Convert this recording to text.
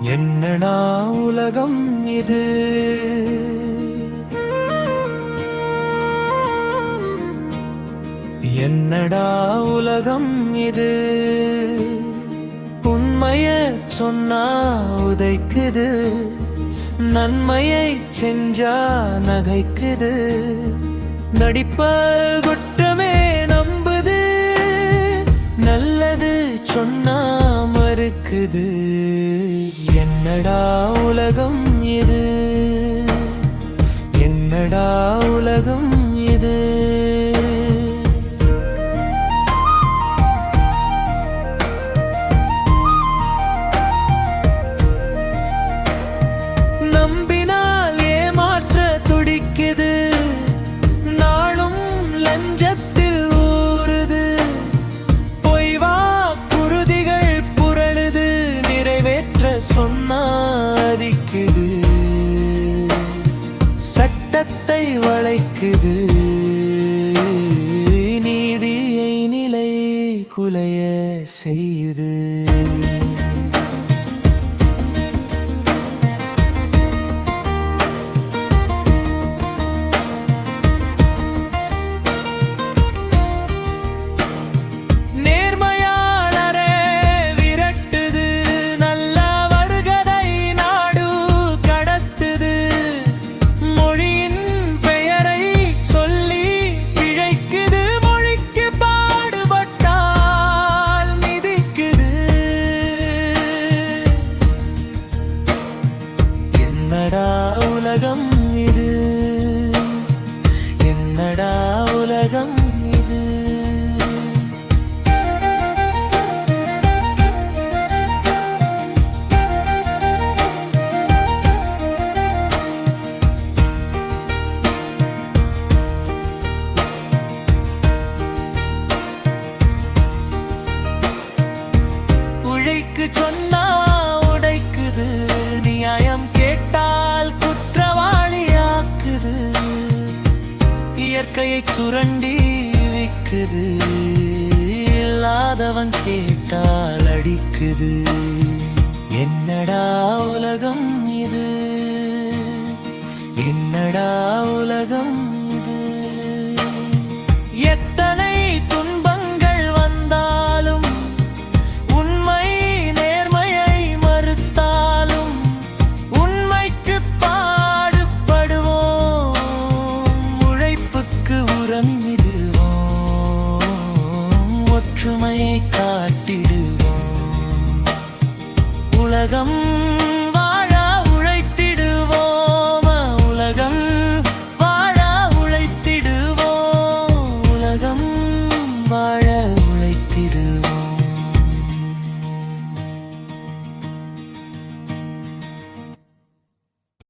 என்னடா உலகம் இது? என்னடா உலகம் இது? உண்மைய சொன்னா உதைக்குது. நன்மையை செஞ்சா நகைக்குது. நடிப்ப குற்றமே நம்புது. நல்லது சொன்னா மறுக்குது. என்னடா உலகம் இது? என்னடா உலகம் இது? நம்பினால் ஏமாற்ற துடிக்குது. நாளும் லஞ்சத்தில் ஊறுது. பொய்வா குருதிகள் புரளுது. நிறைவேற்ற சொன்னாதிக்குது சட்டத்தை வளைக்குது. நீதியை நிலை குலைய செய்யுது. இயற்கையை சுரண்டி விக்குது. இல்லாதவன் கேட்டால் அடிக்குது. என்னடா உலகம் இது? என்னடா உலகம் ஒற்றுமையை காட்டிடுவோம். உலகம்